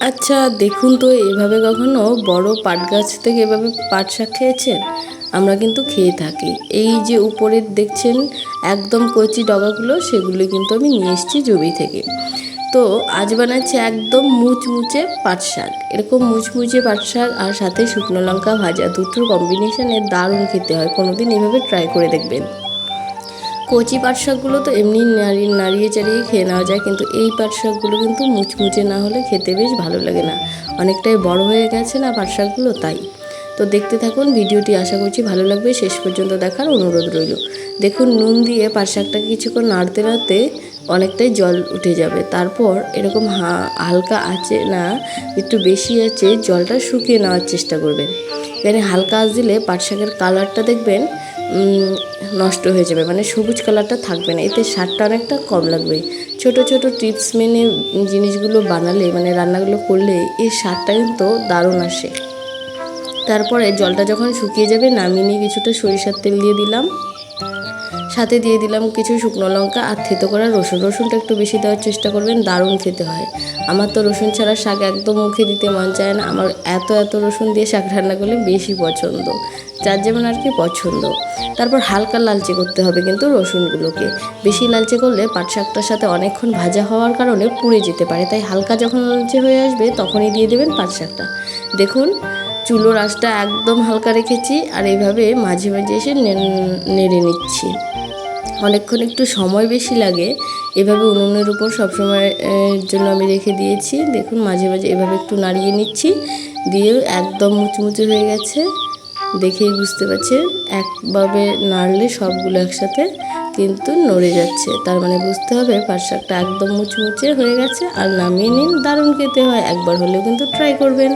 আচ্ছা দেখুন তো, এভাবে কখনো বড় পাট গাছ থেকে এভাবে পাট শাক খেয়েছেন? আমরা কিন্তু খেয়ে থাকি। এই যে উপরের দেখছেন, একদম কচি ডগাগুলো, সেগুলো কিন্তু আমি নিয়ে এসেছি জমি থেকে। তো, আজ বানাচ্ছি একদম মুচমুচে পাট শাক। এরকম মুচমুচে পাট শাক আর সাথে শুকনো লঙ্কা ভাজা দুটোর কম্বিনেশনে দারুণ খেতে হয়। কোনোদিন এভাবে ট্রাই করে দেখবেন। কচি পাট শাকগুলো তো এমনি নাড়িয়ে নাড়িয়ে চাড়িয়ে খেয়ে নেওয়া যায়, কিন্তু এই পাট শাকগুলো কিন্তু মুচমুচে না হলে খেতে বেশ ভালো লাগে না। অনেকটাই বড় হয়ে গেছে না পাট শাকগুলো তাই। তো দেখতে থাকুন, ভিডিওটি আশা করছি ভালো লাগবে। শেষ পর্যন্ত দেখার অনুরোধ রইল। দেখুন, নুন দিয়ে পাট শাকটাকে কিছুক্ষণ নাড়তে নাড়তে অনেকটাই জল উঠে যাবে। তারপর এরকম হালকা আছে না, একটু বেশি আছে, জলটা শুকিয়ে নেওয়ার চেষ্টা করবেন। এখানে হালকা আঁচ দিলে পাট শাকের কালারটা দেখবেন নষ্ট হয়ে যাবে। মানে সবুজ কালারটা থাকবে না। এতে স্বাদটা অনেকটা কম লাগবে। ছোট ছোট টিপস মেনে জিনিসগুলো বানালে মানে রান্নাগুলো করলে, এর স্বাদটা কিন্তু দারুণ আসে। তারপরে জলটা যখন শুকিয়ে যাবে, নামিয়ে নিয়ে কিছুটা সরিষার তেল দিয়ে দিলাম। সাথে দিয়ে দিলাম কিছু শুকনো লঙ্কা আর থেতো করা রসুন। রসুনটা একটু বেশি দেওয়ার চেষ্টা করবেন, দারুণ খেতে হয়। আমার তো রসুন ছাড়া শাক একদম মুখে দিতে মন চায় না। আমার এত এত রসুন দিয়ে শাক রান্না করলে বেশি পছন্দ। যার যেমন আর কি পছন্দ। তারপর হালকা লালচে করতে হবে কিন্তু রসুনগুলোকে। বেশি লালচে করলে পাট শাকটার সাথে অনেকক্ষণ ভাজা হওয়ার কারণে পুড়ে যেতে পারে। তাই হালকা যখন লালচে হয়ে আসবে, তখনই দিয়ে দেবেন পাট শাকটা। দেখুন চুলোর আঁচটা একদম হালকা রেখেছি আর এইভাবে মাঝে মাঝে এসে নেড়ে নিচ্ছি। অনেকক্ষণ একটু সময় বেশি লাগে, এভাবে উনুনের উপর সবসময়ের জন্য আমি রেখে দিয়েছি। দেখুন, মাঝে মাঝে এভাবে একটু নাড়িয়ে নিচ্ছি দিয়ে একদম মুচমুচে হয়ে গেছে। দেখেই বুঝতে পারছেন, একভাবে নাড়লে সবগুলো একসাথে কিন্তু নড়ে যাচ্ছে। তার মানে বুঝতে হবে, পাট একদম মুচমুচে হয়ে গেছে। আর নামিয়ে নিন, দারুণ খেতে হয়। একবার হলেও কিন্তু ট্রাই করবেন।